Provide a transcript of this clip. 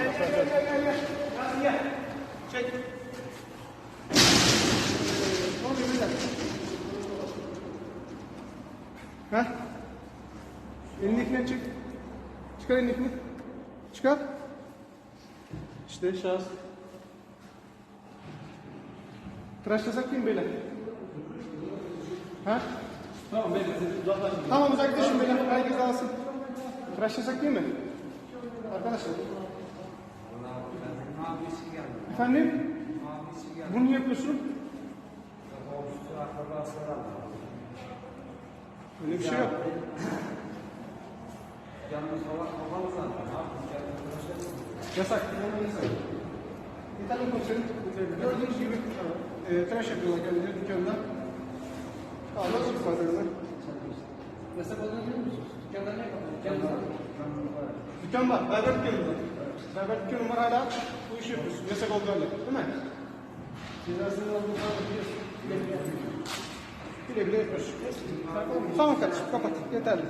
Gel gel gel gel gel. Yasin gel. Çek. Ne oluyor beyler? Ha? Elindekini çek. Çıkar elindekini. Çıkar. İşte şahıs. Tıraşlasak değil mi beyler? Ha? Tamam beyler siz uzaklaşın. Tamam uzaklaşın beyler. Herkes alsın. Tıraşlasak değil mi? Efendim? Bunu niye yapıyorsun? Öyle bir şey yok. Yalnız hava kapalı zaten. Yasak. Yeterli komiserim. Gördüğünüz gibi e, tıraş yapıyorlar kendileri dükkanda. Alıyoruz ifadeleri. Yasak olduğunu biliyor musunuz? Dükkanda ne yapalım? Dükkanda. Dükkan var. Berber dükkanı var. Berber var hala. Bu işi yapıyorsun. Yasak olduğu halde. Değil mi? Cezasını aldığını biliyorsun. Bile bile yapıyorsun. Tamam kardeşim kapat. Yeterli.